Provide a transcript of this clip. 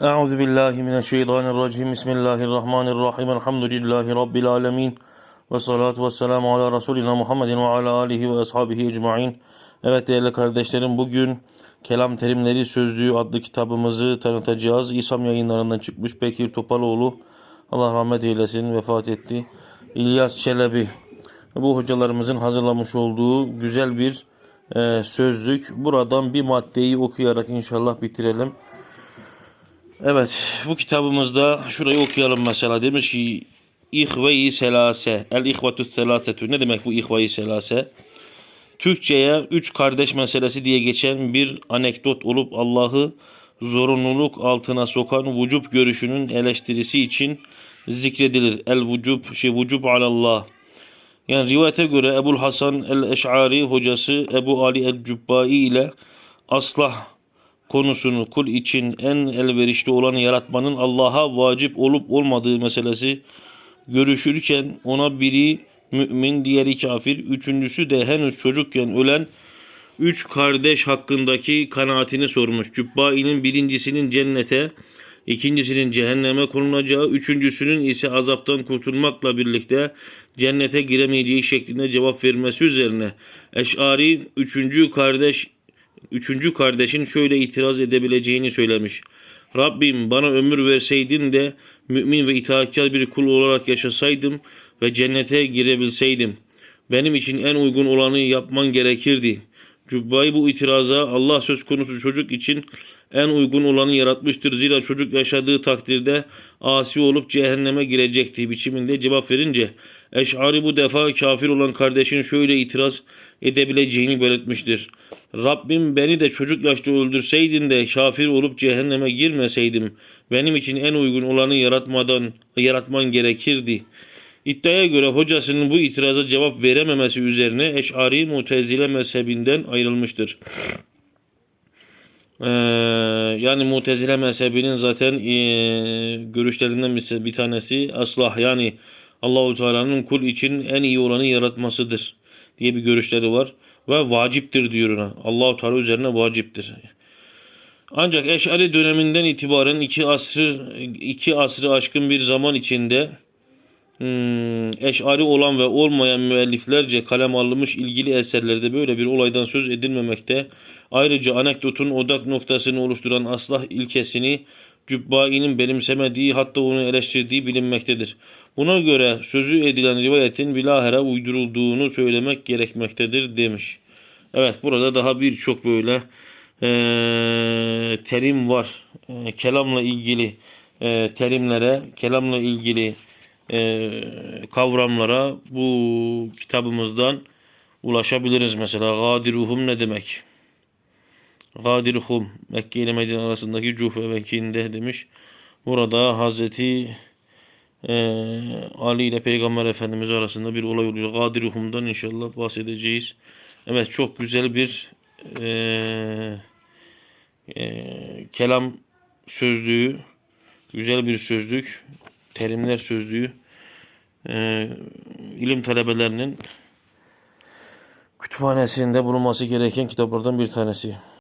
Euzu billahi mineşşeytanirracim. Bismillahirrahmanirrahim. Elhamdülillahi rabbil alamin. Ve salatu vesselamu ala Resulina Muhammedin ve ala alihi ve ashabihi ecmaîn. Evet değerli kardeşlerim bugün Kelam Terimleri Sözlüğü adlı kitabımızı tanıtacağız. İsam yayınlarından çıkmış Bekir Topaloğlu Allah rahmet eylesin vefat etti. İlyas Çelebi bu hocalarımızın hazırlamış olduğu güzel bir e, sözlük. Buradan bir maddeyi okuyarak inşallah bitirelim. Evet, bu kitabımızda şurayı okuyalım mesela. Demiş ki İhve-i selase. El ihvetü selasetü. Ne demek bu ihve-i selase? Türkçe'ye üç kardeş meselesi diye geçen bir anekdot olup Allah'ı zorunluluk altına sokan vücub görüşünün eleştirisi için zikredilir. El vücub, şey vücub alallah. Yani rivayete göre Ebul Hasan el-Eş'ari hocası Ebu Ali el-Cübbai ile aslah konusunu kul için en elverişli olanı yaratmanın Allah'a vacip olup olmadığı meselesi görüşürken ona biri mümin, diğeri kafir, üçüncüsü de henüz çocukken ölen üç kardeş hakkındaki kanaatini sormuş. Cübbai'nin birincisinin cennete, ikincisinin cehenneme konulacağı, üçüncüsünün ise azaptan kurtulmakla birlikte cennete giremeyeceği şeklinde cevap vermesi üzerine Eş'ari üçüncü kardeş üçüncü kardeşin şöyle itiraz edebileceğini söylemiş. Rabbim bana ömür verseydin de mümin ve itaatkar bir kul olarak yaşasaydım ve cennete girebilseydim. Benim için en uygun olanı yapman gerekirdi. Cübbai bu itiraza Allah söz konusu çocuk için en uygun olanı yaratmıştır. Zira çocuk yaşadığı takdirde asi olup cehenneme girecekti biçiminde cevap verince Eş'ari bu defa kafir olan kardeşin şöyle itiraz edebileceğini belirtmiştir. Rabbim beni de çocuk yaşta öldürseydin de kafir olup cehenneme girmeseydim benim için en uygun olanı yaratmadan yaratman gerekirdi. İddiaya göre hocasının bu itiraza cevap verememesi üzerine Eş'ari Mutezile mezhebinden ayrılmıştır. Ee, yani Mutezile mezhebinin zaten ee, görüşlerinden bir, bir tanesi aslah yani Allahu Teala'nın kul için en iyi olanı yaratmasıdır diye bir görüşleri var ve vaciptir diyor ona. Allahu Teala üzerine vaciptir. Ancak Eş'ari döneminden itibaren iki asır iki asrı aşkın bir zaman içinde hmm, Eş'ari olan ve olmayan müelliflerce kalem alınmış ilgili eserlerde böyle bir olaydan söz edilmemekte. Ayrıca anekdotun odak noktasını oluşturan aslah ilkesini Cübbai'nin benimsemediği hatta onu eleştirdiği bilinmektedir. Buna göre sözü edilen rivayetin bilahare uydurulduğunu söylemek gerekmektedir demiş. Evet burada daha birçok böyle e, terim var. E, kelamla ilgili e, terimlere, kelamla ilgili e, kavramlara bu kitabımızdan ulaşabiliriz. Mesela gadiruhum ne demek? Gadiruhum Mekke ile Medine arasındaki Cufe vekilinde demiş. Burada Hazreti e, Ali ile Peygamber Efendimiz arasında bir olay oluyor. Gadiruhum'dan inşallah bahsedeceğiz. Evet çok güzel bir e, e, kelam sözlüğü, güzel bir sözlük, terimler sözlüğü, e, ilim talebelerinin kütüphanesinde bulunması gereken kitaplardan bir tanesi.